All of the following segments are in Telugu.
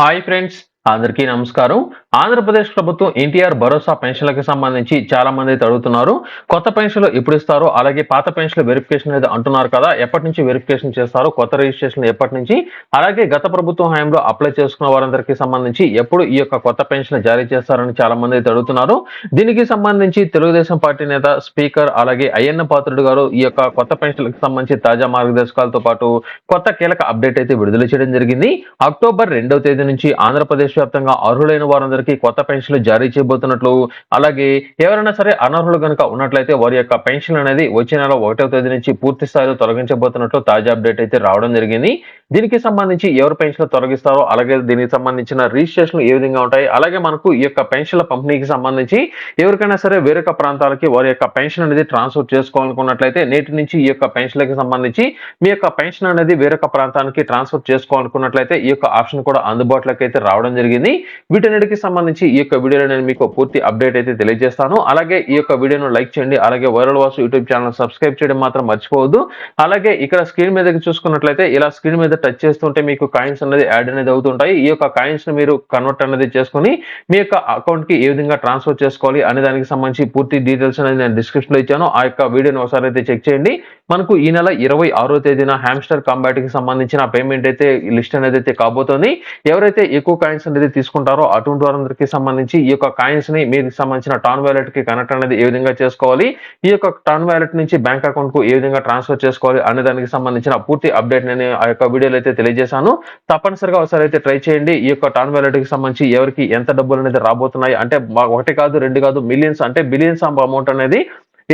హాయ్ ఫ్రెండ్స్ అందరికీ నమస్కారం. ఆంధ్రప్రదేశ్ ప్రభుత్వం ఎన్టీఆర్ భరోసా పెన్షన్లకు సంబంధించి చాలా మంది అయితే అడుగుతున్నారు కొత్త పెన్షన్లు ఎప్పుడు ఇస్తారో అలాగే పాత పెన్షన్ల వెరిఫికేషన్ అనేది అంటున్నారు కదా ఎప్పటి నుంచి వెరిఫికేషన్ చేస్తారు కొత్త రిజిస్ట్రేషన్ ఎప్పటి నుంచి అలాగే గత ప్రభుత్వం హయాంలో అప్లై చేసుకున్న వారందరికీ సంబంధించి ఎప్పుడు ఈ యొక్క కొత్త పెన్షన్ జారీ చేస్తారని చాలా మంది అయితే అడుగుతున్నారు దీనికి సంబంధించి తెలుగుదేశం పార్టీ నేత స్పీకర్ అలాగే అయ్యన్న పాత్రుడు గారు ఈ యొక్క కొత్త పెన్షన్లకు సంబంధించి తాజా మార్గదర్శకాలతో పాటు కొత్త కీలక అప్డేట్ అయితే విడుదల చేయడం జరిగింది. అక్టోబర్ రెండవ తేదీ నుంచి ఆంధ్రప్రదేశ్ వ్యాప్తంగా అర్హులైన వారందరికీ కొత్త పెన్షన్లు జారీ చేయబోతున్నట్లు అలాగే ఎవరైనా సరే అనర్హులు కనుక ఉన్నట్లయితే వారి యొక్క పెన్షన్ అనేది వచ్చే నెల ఒకటో తేదీ నుంచి పూర్తి స్థాయిలో తొలగించబోతున్నట్లు తాజా అప్డేట్ అయితే రావడం జరిగింది. దీనికి సంబంధించి ఎవరు పెన్షన్లు తొలగిస్తారో అలాగే దీనికి సంబంధించిన రిజిస్ట్రేషన్లు ఏ విధంగా ఉంటాయి అలాగే మనకు ఈ యొక్క పెన్షన్ల పంపిణీకి సంబంధించి ఎవరికైనా సరే వేరొక ప్రాంతాలకి వారి యొక్క పెన్షన్ అనేది ట్రాన్స్ఫర్ చేసుకోవాలనుకున్నట్లయితే నేటి నుంచి ఈ యొక్క పెన్షన్లకి సంబంధించి మీ యొక్క పెన్షన్ అనేది వేరొక ప్రాంతానికి ట్రాన్స్ఫర్ చేసుకోవాలనుకున్నట్లయితే ఈ యొక్క ఆప్షన్ కూడా అందుబాటులోకి అయితే రావడం జరిగింది. వీటన్నిటికి సంబంధించి ఈ యొక్క వీడియోలో నేను మీకు పూర్తి అప్డేట్ అయితే తెలియజేస్తాను. అలాగే ఈ యొక్క వీడియోను లైక్ చేయండి. అలాగే viral Vasu YouTube channel subscribe చేయడం మాత్రం మర్చిపోవద్దు. అలాగే ఇక్కడ స్క్రీన్ మీద చూసుకున్నట్లయితే ఇలా స్క్రీన్ మీద టచ్ చేస్తుంటే మీకు కాయిన్స్ అనేది యాడ్ అనేది అవుతుంటాయి. ఈ యొక్క కాయిన్స్ని మీరు కన్వర్ట్ అనేది చేసుకొని మీ యొక్క అకౌంట్కి ఏ విధంగా ట్రాన్స్ఫర్ చేసుకోవాలి అనే దానికి సంబంధించి పూర్తి డీటెయిల్స్ అనేది నేను డిస్క్రిప్షన్లో ఇచ్చాను. ఆ యొక్క వీడియోని ఒకసారి అయితే చెక్ చేయండి. మనకు ఈ నెల ఇరవై ఆరో తేదీన హ్యామ్స్టర్ కాంబాట్కి సంబంధించిన పేమెంట్ అయితే లిస్ట్ అనేది అయితే కాబోతోంది. ఎవరైతే ఎక్కువ కాయిన్స్ అనేది తీసుకుంటారో అటువంటి వారందరికీ సంబంధించి ఈ యొక్క కాయిన్స్ని మీకు సంబంధించిన టాన్ వ్యాలెట్కి కనెక్ట్ అనేది ఏ విధంగా చేసుకోవాలి ఈ యొక్క టాన్ వ్యాలెట్ నుంచి బ్యాంక్ అకౌంట్కు ఏ విధంగా ట్రాన్స్ఫర్ చేసుకోవాలి అనే దానికి సంబంధించిన పూర్తి అప్డేట్ నేను ఆ యొక్క వీడియోలో అయితే తెలియజేశాను. తప్పనిసరిగా ఒకసారి అయితే ట్రై చేయండి. ఈ యొక్క టాన్ వ్యాలెట్కి సంబంధించి ఎవరికి ఎంత డబ్బులు అనేది రాబోతున్నాయి అంటే మా- ఒకటి కాదు రెండు కాదు మిలియన్స్ అంటే బిలియన్స్ అమౌంట్ అనేది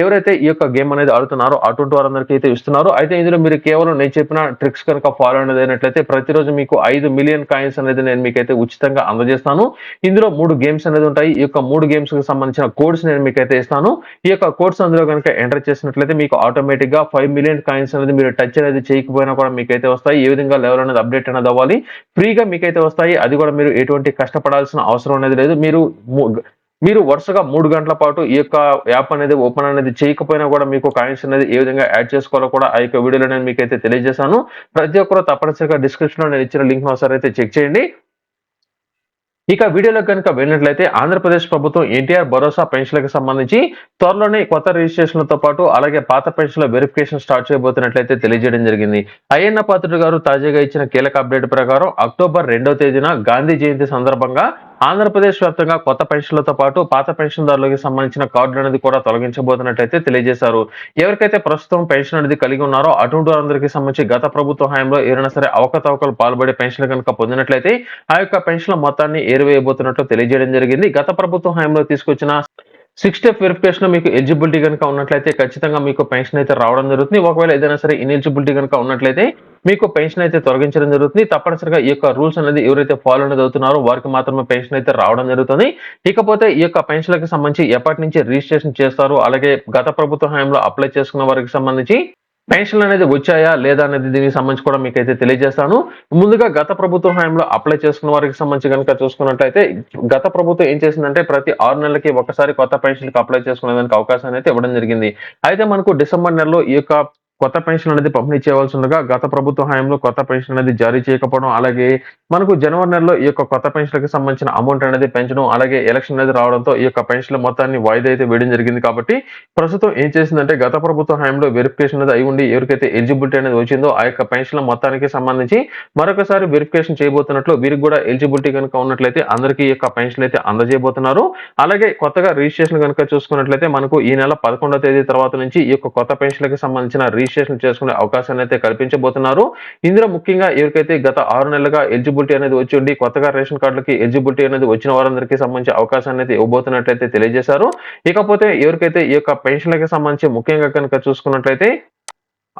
ఎవరైతే ఈ యొక్క గేమ్ అనేది ఆడుతున్నారో అటువంటి వారందరికీ అయితే ఇస్తున్నారు. అయితే ఇందులో మీరు కేవలం నేను చెప్పిన ట్రిక్స్ కనుక ఫాలో అనేది అయినట్లయితే ప్రతిరోజు మీకు ఐదు మిలియన్ కాయిన్స్ అనేది నేను మీకైతే ఉచితంగా అందజేస్తాను. ఇందులో మూడు గేమ్స్ అనేది ఉంటాయి. ఈ యొక్క మూడు గేమ్స్కి సంబంధించిన కోడ్స్ నేను మీకైతే ఇస్తాను. ఈ యొక్క కోడ్స్ అందులో కనుక ఎంటర్ చేసినట్లయితే మీకు ఆటోమేటిక్గా ఫైవ్ మిలియన్ కాయిన్స్ అనేది మీరు టచ్ అనేది చేయకపోయినా కూడా మీకైతే వస్తాయి. ఏ విధంగా లెవెల్ అనేది అప్డేట్ అనేది అవ్వాలి? ఫ్రీగా మీకైతే వస్తాయి. అది కూడా మీరు ఎటువంటి కష్టపడాల్సిన అవసరం అనేది లేదు. మీరు మీరు వరుసగా మూడు గంటల పాటు ఈ యొక్క యాప్ అనేది ఓపెన్ అనేది చేయకపోయినా కూడా మీకు కాయిన్స్ అనేది ఏ విధంగా యాడ్ చేసుకోవాలో కూడా ఆ యొక్క వీడియోలో నేను అయితే తెలియజేశాను. ప్రతి ఒక్కరు తప్పనిసరిగా డిస్క్రిప్షన్లో నేను ఇచ్చిన లింక్ ఒకసారి అయితే చెక్ చేయండి. ఇక వీడియోలో కనుక వెళ్ళినట్లయితే ఆంధ్రప్రదేశ్ ప్రభుత్వం ఎన్టీఆర్ భరోసా పెన్షన్లకు సంబంధించి త్వరలోనే కొత్త రిజిస్ట్రేషన్లతో పాటు అలాగే పాత పెన్షన్ల వెరిఫికేషన్ స్టార్ట్ చేయబోతున్నట్లయితే తెలియజేయడం జరిగింది. అయ్యన్న పాత్రుడు గారు తాజాగా ఇచ్చిన కీలక అప్డేట్ ప్రకారం అక్టోబర్ రెండవ తేదీన గాంధీ జయంతి సందర్భంగా ఆంధ్రప్రదేశ్ వ్యాప్తంగా కొత్త పెన్షన్లతో పాటు పాత పెన్షన్దారులకు సంబంధించిన కార్డులు అనేది కూడా తొలగించబోతున్నట్లయితే తెలియజేశారు. ఎవరికైతే ప్రస్తుతం పెన్షన్ అనేది కలిగి ఉన్నారో అటువంటి వారందరికీ సంబంధించి గత ప్రభుత్వ హయాంలో ఏదైనా సరే అవకతవకలు పాల్పడే పెన్షన్ కనుక పొందినట్లయితే ఆ యొక్క పెన్షన్ల మొత్తాన్ని ఏరివేయబోతున్నట్లు తెలియజేయడం జరిగింది. గత ప్రభుత్వ హయాంలో తీసుకొచ్చిన సిక్స్ స్టెప్ వెరిఫికేషన్ మీకు ఎలిజిబిలిటీ కనుక ఉన్నట్లయితే ఖచ్చితంగా మీకు పెన్షన్ అయితే రావడం జరుగుతుంది. ఒకవేళ ఏదైనా సరే ఇన్ఎలిజిబిలిటీ కనుక ఉన్నట్లయితే మీకు పెన్షన్ అయితే తొలగించడం జరుగుతుంది. తప్పనిసరిగా ఈ యొక్క రూల్స్ అనేది ఎవరైతే ఫాలో అనేది అవుతున్నారో వారికి మాత్రమే పెన్షన్ అయితే రావడం జరుగుతుంది. ఇకపోతే ఈ యొక్క పెన్షన్లకు సంబంధించి ఎప్పటి నుంచి రిజిస్ట్రేషన్ చేస్తారు అలాగే గత ప్రభుత్వ హయాంలో అప్లై చేసుకున్న వారికి సంబంధించి పెన్షన్లు అనేది వచ్చాయా లేదా అనేది దీనికి సంబంధించి కూడా మీకు అయితే తెలియజేస్తాను. ముందుగా గత ప్రభుత్వ హయాంలో అప్లై చేసుకున్న వారికి సంబంధించి కనుక చూసుకున్నట్లయితే గత ప్రభుత్వం ఏం చేసిందంటే ప్రతి ఆరు నెలలకి ఒకసారి కొత్త పెన్షన్కి అప్లై చేసుకునేదానికి అవకాశాన్ని అయితే ఇవ్వడం జరిగింది. అయితే మనకు డిసెంబర్ నెలలో ఈ యొక్క కొత్త పెన్షన్ అనేది పంపిణీ చేయవలసి ఉండగా గత ప్రభుత్వ హయాంలో కొత్త పెన్షన్ అనేది జారీ చేయకపోవడం అలాగే మనకు జనవరి నెలలో ఈ యొక్క కొత్త పెన్షన్లకు సంబంధించిన అమౌంట్ అనేది పెంచడం అలాగే ఎలక్షన్ అనేది రావడంతో ఈ యొక్క పెన్షన్ల మొత్తాన్ని వాయిదా అయితే వేయడం జరిగింది కాబట్టి ప్రస్తుతం ఏం చేసిందంటే గత ప్రభుత్వ హయాంలో వెరిఫికేషన్ అనేది అయి ఉండి ఎవరికైతే ఎలిజిబిలిటీ అనేది వచ్చిందో ఆ యొక్క పెన్షన్ల మొత్తానికి సంబంధించి మరొకసారి వెరిఫికేషన్ చేయబోతున్నట్లు వీరికి కూడా ఎలిజిబిలిటీ కనుక ఉన్నట్లయితే అందరికీ ఈ యొక్క పెన్షన్ అయితే అందజేయబోతున్నారు. అలాగే కొత్తగా రిజిస్ట్రేషన్ కనుక చూసుకున్నట్లయితే మనకు ఈ నెల పదకొండవ తేదీ తర్వాత నుంచి ఈ యొక్క కొత్త పెన్షన్లకు సంబంధించిన రిజిస్ట్రేషన్ చేసుకునే అవకాశాన్ని అయితే కల్పించబోతున్నారు. ఇందులో ముఖ్యంగా ఎవరికైతే గత ఆరు నెలలుగా ఎలిజిబిలిటీ అనేది వచ్చి ఉండి కొత్తగా రేషన్ కార్డులకి ఎలిజిబిలిటీ అనేది వచ్చిన వారందరికీ సంబంధించి అవకాశాన్ని అయితే ఇవ్వబోతున్నట్లయితే తెలియజేశారు. ఇకపోతే ఎవరికైతే ఈ యొక్క పెన్షన్లకి సంబంధించి ముఖ్యంగా కనుక చూసుకున్నట్లయితే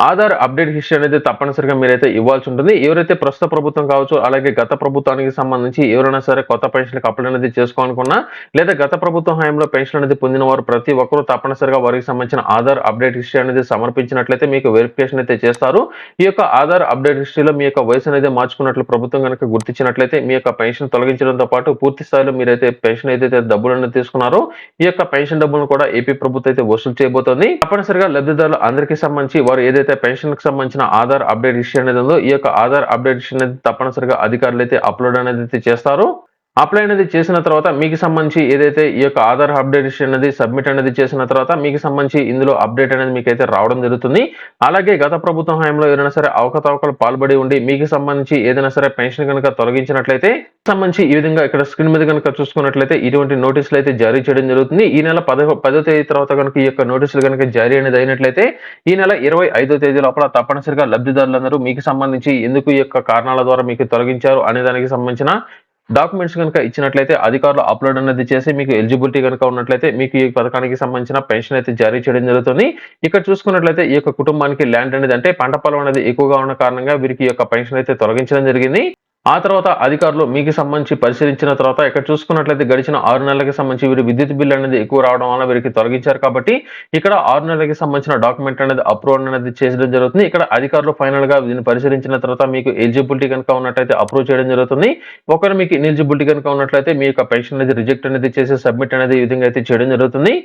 ఆధార్ అప్డేట్ హిస్టరీ అనేది తప్పనిసరిగా మీరైతే ఇవ్వాల్సి ఉంటుంది. ఎవరైతే ప్రస్తుత ప్రభుత్వం కావచ్చు అలాగే గత ప్రభుత్వానికి సంబంధించి ఎవరైనా సరే కొత్త పెన్షన్కి అప్లై అనేది చేసుకోవాలనుకున్నా లేదా గత ప్రభుత్వం హయాంలో పెన్షన్ అనేది పొందిన వారు ప్రతి ఒక్కరూ తప్పనిసరిగా వారికి సంబంధించిన ఆధార్ అప్డేట్ హిస్టరీ అనేది సమర్పించినట్లయితే మీకు వెరిఫికేషన్ అయితే చేస్తారు. ఈ యొక్క ఆధార్ అప్డేట్ హిస్టరీలో మీ యొక్క వయసు అనేది మార్చుకున్నట్లు ప్రభుత్వం కనుక గుర్తించినట్లయితే మీ యొక్క పెన్షన్ తొలగించడంతో పాటు పూర్తి స్థాయిలో మీరైతే పెన్షన్ ఏదైతే డబ్బులు అనేది తీసుకున్నారో ఈ యొక్క పెన్షన్ డబ్బులను కూడా ఏపీ ప్రభుత్వం అయితే వసూలు చేయబోతోంది. తప్పనిసరిగా లబ్ధిదారులు అందరికీ సంబంధించి వారు ఏదైతే ఏదైతే పెన్షన్కి సంబంధించిన ఆధార్ అప్డేట్ ఇష్యూ అనేది ఉందో ఈ యొక్క ఆధార్ అప్డేట్ ఇష్యూ అనేది తప్పనిసరిగా అధికారులు అయితే అప్లోడ్ అనేది అయితే చేస్తారు. అప్లై అనేది చేసిన తర్వాత మీకు సంబంధించి ఏదైతే ఈ యొక్క ఆధార్ అప్డేటేషన్ అనేది సబ్మిట్ అనేది చేసిన తర్వాత మీకు సంబంధించి ఇందులో అప్డేట్ అనేది మీకు అయితే రావడం జరుగుతుంది. అలాగే గత ప్రభుత్వం హయాంలో ఏదైనా సరే అవకతవకలు పాల్పడి ఉండి మీకు సంబంధించి ఏదైనా సరే పెన్షన్ కనుక తొలగించినట్లయితే సంబంధించి ఈ విధంగా ఇక్కడ స్క్రీన్ మీద కనుక చూసుకున్నట్లయితే ఇటువంటి నోటీసులు అయితే జారీ చేయడం జరుగుతుంది. ఈ నెల పదో పదో తేదీ తర్వాత కనుక ఈ యొక్క నోటీసులు కనుక జారీ అనేది అయినట్లయితే ఈ నెల ఇరవై ఐదో తేదీ లోపల తప్పనిసరిగా లబ్ధిదారులందరూ మీకు సంబంధించి ఎందుకు ఈ యొక్క కారణాల ద్వారా మీకు తొలగించారు అనే దానికి సంబంధించిన డాక్యుమెంట్స్ కనుక ఇచ్చినట్లయితే అధికారులు అప్లోడ్ అనేది చేసి మీకు ఎలిజిబిలిటీ కనుక ఉన్నట్లయితే మీకు ఈ పథకానికి సంబంధించిన పెన్షన్ అయితే జారీ చేయడం జరుగుతుంది. ఇక్కడ చూసుకున్నట్లయితే ఈ యొక్క కుటుంబానికి ల్యాండ్ అనేది అంటే పంట పొలం అనేది ఎక్కువగా ఉన్న కారణంగా వీరికి ఈ యొక్క పెన్షన్ అయితే తొలగించడం జరిగింది. ఆ తర్వాత అధికారులు మీకు సంబంధించి పరిశీలించిన తర్వాత ఇక్కడ చూసుకున్నట్లయితే గడిచిన ఆరు నెలలకు సంబంధించి వీరు విద్యుత్ బిల్ అనేది ఎక్కువ రావడం వల్ల వీరికి తొలగించారు కాబట్టి ఇక్కడ ఆరు నెలలకి సంబంధించిన డాక్యుమెంట్ అనేది అప్రూవ్ అనేది చేయడం జరుగుతుంది. ఇక్కడ అధికారులు ఫైనల్గా దీన్ని పరిశీలించిన తర్వాత మీకు ఎలిజిబిలిటీ కనుక ఉన్నట్లయితే అప్రూవ్ చేయడం జరుగుతుంది. ఒకవేళ మీకు ఇన్ఎలిజిబిలిటీ కనుక ఉన్నట్లయితే మీ యొక్క పెన్షన్ అనేది రిజెక్ట్ అనేది చేసి సబ్మిట్ అనేది ఈ విధంగా అయితే చేయడం జరుగుతుంది.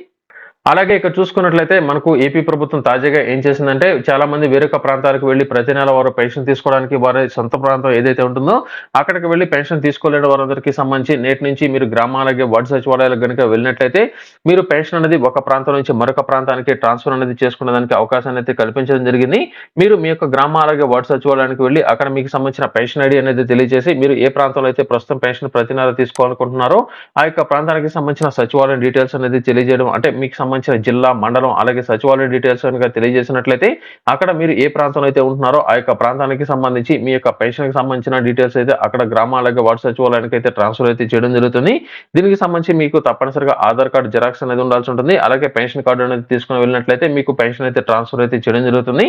అలాగే ఇక్కడ చూసుకున్నట్లయితే మనకు ఏపీ ప్రభుత్వం తాజాగా ఏం చేసిందంటే చాలా మంది వేరొక ప్రాంతాలకు వెళ్ళి ప్రతి నెల వారు పెన్షన్ తీసుకోవడానికి వారి సొంత ప్రాంతం ఏదైతే ఉంటుందో అక్కడికి వెళ్ళి పెన్షన్ తీసుకోలేని వారందరికీ సంబంధించి నేటి నుంచి మీరు గ్రామాలకి వార్డు సచివాలయాలకు కనుక వెళ్ళినట్లయితే మీరు పెన్షన్ అనేది ఒక ప్రాంతం నుంచి మరొక ప్రాంతానికి ట్రాన్స్ఫర్ అనేది చేసుకునేదానికి అవకాశాన్ని అయితే కల్పించడం జరిగింది. మీరు మీ యొక్క గ్రామాలకి వార్డు సచివాలయానికి వెళ్ళి అక్కడ మీకు సంబంధించిన పెన్షన్ ఐడి అనేది తెలియజేసి మీరు ఏ ప్రాంతంలో అయితే ప్రస్తుతం పెన్షన్ ప్రతి నెల తీసుకోవాలనుకుంటున్నారో ఆ యొక్క ప్రాంతానికి సంబంధించిన సచివాలయం డీటెయిల్స్ అనేది తెలియజేయడం అంటే మీకు సంబంధించిన జిల్లా మండలం అలాగే సచివాలయ డీటెయిల్స్ కనుక తెలియజేసినట్లయితే అక్కడ మీరు ఏ ప్రాంతంలో అయితే ఉంటున్నారో ఆ యొక్క ప్రాంతానికి సంబంధించి మీ యొక్క పెన్షన్కి సంబంధించిన డీటెయిల్స్ అయితే అక్కడ గ్రామ అలాగే వార్డు సచివాలయానికి అయితే ట్రాన్స్ఫర్ అయితే చేయడం జరుగుతుంది. దీనికి సంబంధించి మీకు తప్పనిసరిగా ఆధార్ కార్డు జెరాక్స్ అనేది ఉండాల్సి ఉంటుంది. అలాగే పెన్షన్ కార్డు అనేది తీసుకుని వెళ్ళినట్లయితే మీకు పెన్షన్ అయితే ట్రాన్స్ఫర్ అయితే చేయడం జరుగుతుంది.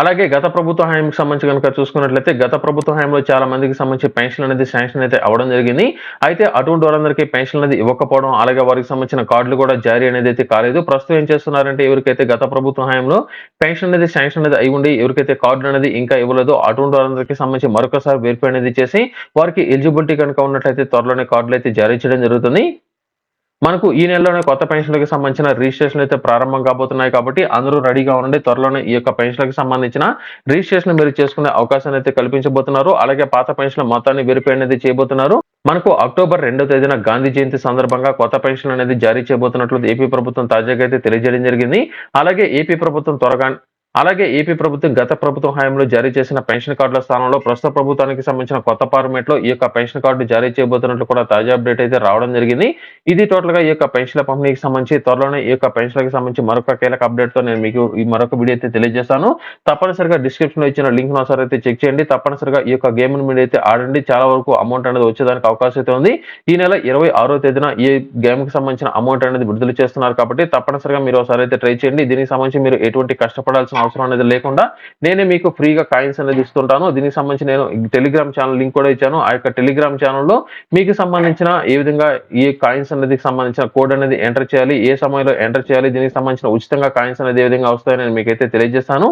అలాగే గత ప్రభుత్వ హామీకి సంబంధించి కనుక చూసుకున్నట్లయితే గత ప్రభుత్వ హయాంలో చాలా మందికి సంబంధించి పెన్షన్ అనేది శాంక్షన్ అయితే అవ్వడం జరిగింది. అయితే అటువంటి వారందరికీ పెన్షన్ అనేది ఇవ్వకపోవడం అలాగే వారికి సంబంధించిన కార్డులు కూడా జారీ అనేది అయితే కాలేదు. ప్రస్తుతం ఏం చేస్తున్నారంటే ఎవరికైతే గత ప్రభుత్వ హయాంలో పెన్షన్ అనేది శాంక్షన్ అనేది అయి ఉండి ఎవరికైతే కార్డు అనేది ఇంకా ఇవ్వలేదో అటువంటి వారందరికీ సంబంధించి మరొకసారి వేర్పు అనేది చేసి వారికి ఎలిజిబిలిటీ కనుక ఉన్నట్లయితే త్వరలోనే కార్డులు అయితే జారీ చేయడం జరుగుతుంది. మనకు ఈ నెలలోనే కొత్త పెన్షన్లకు సంబంధించిన రిజిస్ట్రేషన్ అయితే ప్రారంభం కాబోతున్నాయి కాబట్టి అందరూ రెడీగా ఉండండి. త్వరలోనే ఈ యొక్క పెన్షన్లకు సంబంధించిన రిజిస్ట్రేషన్ మీరు చేసుకునే అవకాశాన్ని అయితే కల్పించబోతున్నారు. అలాగే పాత పెన్షన్ల మొత్తాన్ని వెరిఫై అనేది చేయబోతున్నారు. మనకు అక్టోబర్ రెండో తేదీన గాంధీ జయంతి సందర్భంగా కొత్త పెన్షన్ అనేది జారీ చేయబోతున్నట్లు ఏపీ ప్రభుత్వం తాజాగా అయితే తెలియజేయడం జరిగింది. అలాగే ఏపీ ప్రభుత్వం త్వరగా అలాగే ఏపీ ప్రభుత్వం గత ప్రభుత్వ హయాంలో జారీ చేసిన పెన్షన్ కార్డుల స్థానంలో ప్రస్తుత ప్రభుత్వానికి సంబంధించిన కొత్త ఫార్మేట్లో ఈ యొక్క పెన్షన్ కార్డు జారీ చేయబోతున్నట్లు కూడా తాజా అప్డేట్ అయితే రావడం జరిగింది. ఇది టోటల్గా ఈ యొక్క పెన్షన్ల పంపిణీకి సంబంధించి త్వరలోనే ఈ యొక్క పెన్షన్లకు సంబంధించి మరొక కీలక అప్డేట్తో నేను మీకు ఈ మరొక వీడియో అయితే తెలియజేస్తాను. తప్పనిసరిగా డిస్క్రిప్షన్లో ఇచ్చిన లింక్ ఒకసారి అయితే చెక్ చేయండి. తప్పనిసరిగా ఈ యొక్క గేమ్ మీరు అయితే ఆడండి. చాలా వరకు అమౌంట్ అనేది వచ్చేదానికి అవకాశం అయితే ఉంది. ఈ నెల ఇరవై ఆరో తేదీన ఈ గేమ్కి సంబంధించిన అమౌంట్ అనేది విడుదల చేస్తున్నారు కాబట్టి తప్పనిసరిగా మీరు ఒకసారి అయితే ట్రై చేయండి. దీనికి సంబంధించి మీరు ఎటువంటి కష్టపడాల్సిన అవసరం అనేది లేకుండా నేనే మీకు ఫ్రీగా కాయిన్స్ అనేది ఇస్తుంటాను. దీనికి సంబంధించి నేను టెలిగ్రామ్ ఛానల్ లింక్ కూడా ఇచ్చాను. ఆ యొక్క టెలిగ్రామ్ ఛానల్లో మీకు సంబంధించిన ఏ విధంగా ఈ కాయిన్స్ అనేది సంబంధించిన కోడ్ అనేది ఎంటర్ చేయాలి ఏ సమయంలో ఎంటర్ చేయాలి దీనికి సంబంధించిన ఉచితంగా కాయిన్స్ అనేది ఏ విధంగా వస్తాయని నేను మీకైతే తెలియజేస్తాను.